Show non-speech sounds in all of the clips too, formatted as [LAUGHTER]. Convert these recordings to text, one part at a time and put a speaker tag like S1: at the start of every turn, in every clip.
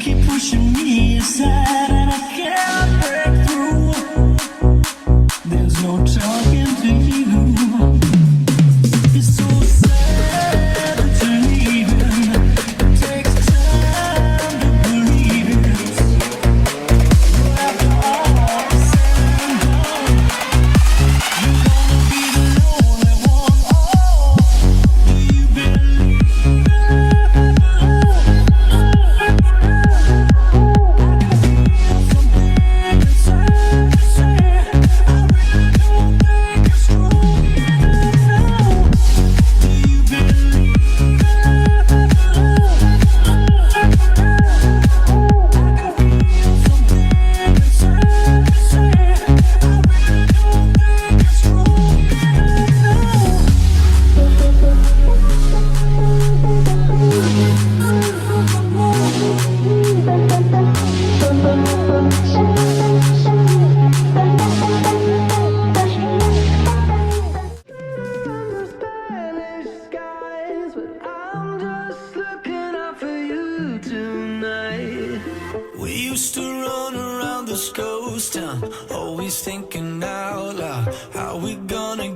S1: keep pushing me aside and I can't used to run around this ghost town, always thinking out loud, how we gonna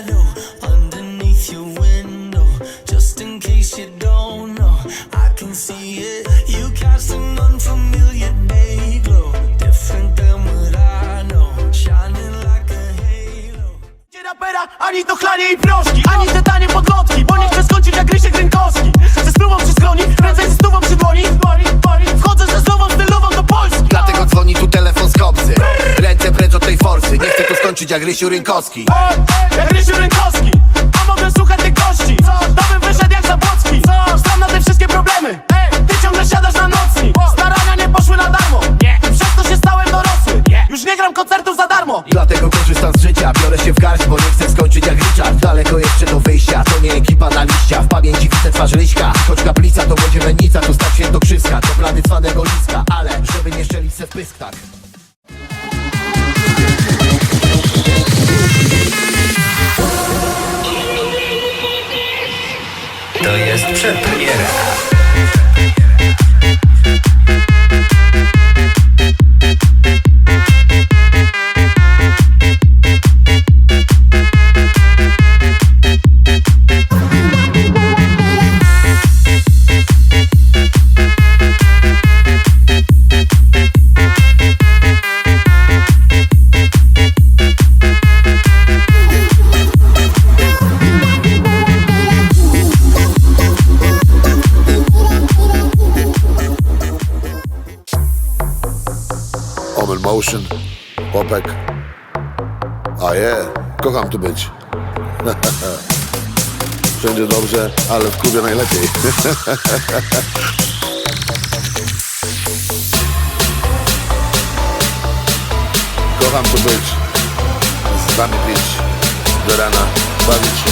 S1: shadow underneath your window. Just in case you don't know, I can see it. You cast an unfamiliar day glow, different than what I know, shining like a halo.
S2: Nie rapera, ani to chlanie i proszki Ani te tanie podlotki Bo nie chcę skończyć jak Rysiek Rynkowski Ze stówą przy skroni, prędzej ze stówą przy dłoni
S3: jak Rysiu Rynkowski.
S2: Ej, Jak Rysiu Rynkowski A mogę słuchać tych gości? To bym wyszedł jak Zabłocki. Znam na te wszystkie problemy. Ej, Ty ciągle siadasz na nocni Starania nie poszły na darmo. I przez to się stałem dorosły. Już nie gram koncertów za darmo.
S3: Dlatego korzystam z życia. Biorę się w garść, bo nie chcę skończyć jak Richard. Daleko jeszcze do wyjścia. To nie ekipa na liścia. W pamięci widzę twarz Ryśka. Choć kaplica to będzie mennica Tu stać świętokrzyska To plany cwanego liska. Ale żeby nie szczelić se w pysk tak
S4: jest przedpremiera.
S5: Motion, Popek. A je, kocham tu być. [LAUGHS] Wszędzie dobrze, ale w klubie najlepiej. [LAUGHS] kocham tu być. Z wami pić do rana, bawić się.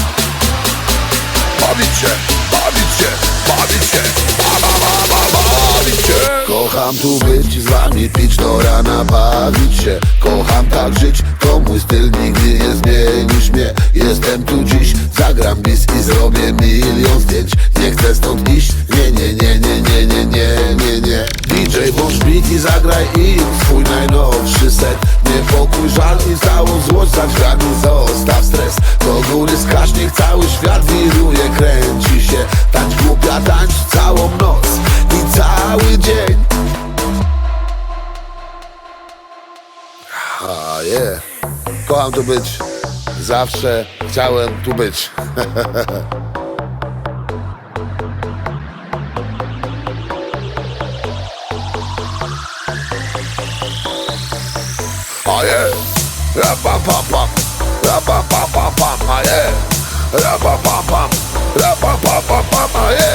S5: Bawić się, bawić się, bawić się, ba, ba, ba, ba, bawić się. Kocham tu być, z wami pić do rana, bawić się. Kocham tak żyć, to mój styl nigdy nie zmienisz mnie. Jestem tu dziś, zagram bis i zrobię milion zdjęć. Nie chcę stąd iść, nie, nie, nie, nie, nie, nie, nie, nie, nie. DJ włącz beat i zagraj i swój najnowszy set. Niepokój, żal i całą złość za drzwiami Zostaw stres, do góry skaż Niech cały świat tu być. Zawsze chciałem tu być. [LAUGHS] A je, ra pam pam pam, ra pam pam pam a je, ra pam pam pam, ra pam pam pam a je,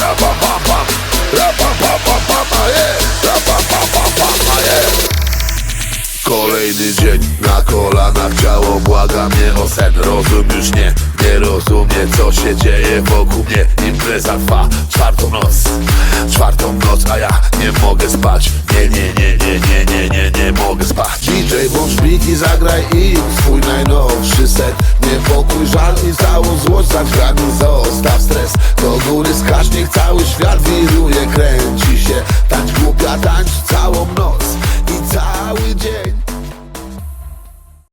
S5: ra pam pam pam, ra pam pam pam pam, a je, kolanach ciało błaga mnie o sen. Rozum już nie, nie rozumie co się dzieje wokół mnie. Impreza trwa czwartą noc, czwartą noc A ja nie mogę spać, nie, nie, nie, nie, nie, nie, nie, nie mogę spać. DJ włącz beat i zagraj im swój najnowszy set. Niepokój, żal i całą złość za drzwiami. Zostaw stres, do góry Niech cały świat wiruje,